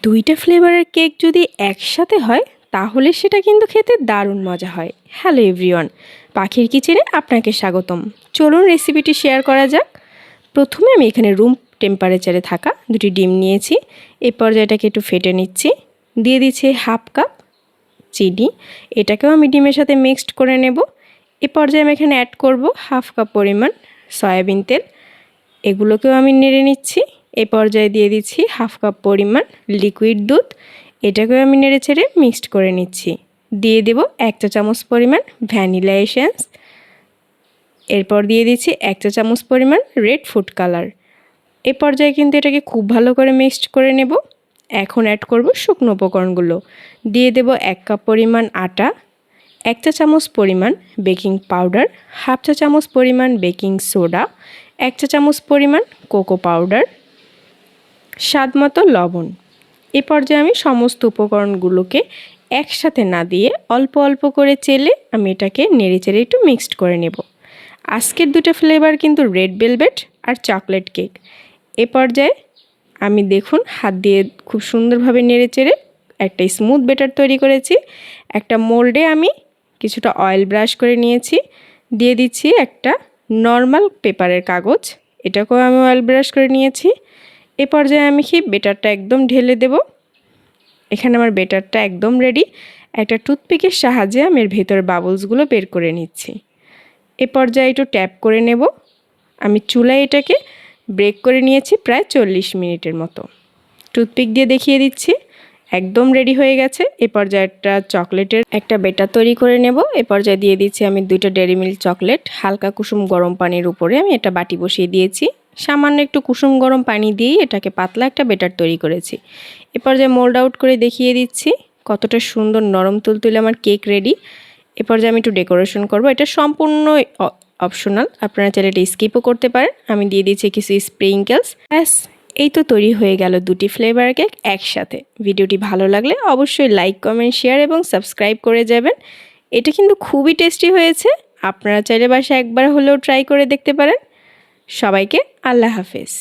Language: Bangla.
দুইটা ফ্লেভারের কেক যদি একসাথে হয়, তাহলে সেটা কিন্তু খেতে দারুণ মজা হয়। হ্যালো এভরিওয়ান, পাখির কিচেনে আপনাকে স্বাগতম। চলুন রেসিপিটি শেয়ার করা যাক। প্রথমে আমি এখানে রুম টেম্পারেচারে থাকা দুটি ডিম নিয়েছি। এই পর্যায়টাকে একটু ফেটে নিচ্ছি। দিয়ে দিচ্ছি হাফ কাপ চিনি। এটাকেও আমি ডিমের সাথে মিক্সড করে নেব। এ পর্যায়ে আমি এখানে অ্যাড করব হাফ কাপ পরিমাণ সয়াবিন তেল। এগুলোকেও আমি নেড়ে নিচ্ছি। এই পর্যায়ে দিয়ে দিচ্ছি হাফ কাপ পরিমাণ লিকুইড দুধ। এটাকেও আমি নেড়ে ছেড়ে মিক্সড করে নিচ্ছি। দিয়ে দেব এক চা চামচ পরিমাণ ভ্যানিলা এসেন্স এরপর দিয়ে দিচ্ছি এক চা চামচ পরিমাণ রেড ফুড কালার এ পর্যায়ে কিন্তু এটাকে খুব ভালো করে মিক্সড করে নেব। এখন অ্যাড করব শুকনো উপকরণগুলো। দিয়ে দেব এক কাপ পরিমাণ আটা, এক চা চামচ পরিমাণ বেকিং পাউডার হাফ চা চামচ পরিমাণ বেকিং সোডা এক চা চামচ পরিমাণ কোকো পাউডার স্বাদ মতো লবণ। এ পর্যায়ে আমি সমস্ত উপকরণগুলোকে একসাথে না দিয়ে অল্প অল্প করে চেলে আমি এটাকে নেড়ে চেড়ে একটু মিক্সড করে নেব। আজকের দুটো ফ্লেভার কিন্তু রেড ভেলভেট আর চকলেট কেক। এ পর্যায়ে আমি দেখুন হাত দিয়ে খুব সুন্দরভাবে নেড়ে চেড়ে একটা স্মুথ বেটার তৈরি করেছি। একটা মোল্ডে আমি কিছুটা অয়েল ব্রাশ করে নিয়েছি। দিয়ে দিচ্ছি একটা নর্মাল পেপারের কাগজ। এটাকেও আমি অয়েল ব্রাশ করে নিয়েছি। এ পর্যায়ে আমি কি বেটারটা একদম ঢেলে দেব। এখানে আমার বেটারটা একদম রেডি একটা টুথপিকের সাহায্যে আমি এর ভেতরের বাবলসগুলো বের করে নিচ্ছি। এ পর্যায়ে একটু ট্যাপ করে নেব। আমি চুলায় এটাকে ব্রেক করে নিয়েছি প্রায় চল্লিশ মিনিটের মতো। টুথপিক দিয়ে দেখিয়ে দিচ্ছি। একদম রেডি হয়ে গেছে। এ পর্যায়ে একটা চকলেটের একটা বেটার তৈরি করে নেব। এ পর্যায়ে দিয়ে দিচ্ছি আমি দুইটা ডেরি মিল্ক চকলেট হালকা কুসুম গরম পানির উপরে আমি এটা বাটি বসিয়ে দিয়েছি। সামান্য একটু কুসুম গরম পানি দিয়েই এটাকে পাতলা একটা বেটার তৈরি করেছি। এ পর্যায়ে মোল্ড আউট করে দেখিয়ে দিচ্ছি কতটা সুন্দর নরম তুলতুলে আমার কেক রেডি এ পর্যায়ে আমি একটু ডেকোরেশন করব। এটা সম্পূর্ণ অপশনাল আপনারা চাইলে এটা স্কিপও করতে পারেন। আমি দিয়ে দিচ্ছি কিছু স্প্রিঙ্কেলস ব্যাস। এই তো তৈরি হয়ে গেল দুটি ফ্লেভার কেক একসাথে। ভিডিওটি ভালো লাগলে অবশ্যই লাইক কমেন্ট শেয়ার এবং সাবস্ক্রাইব করে যাবেন। এটা কিন্তু খুবই টেস্টি হয়েছে। আপনারা চাইলে বাসা একবার হলেও ট্রাই করে দেখতে পারেন। সবাইকে আল্লাহ হাফেজ।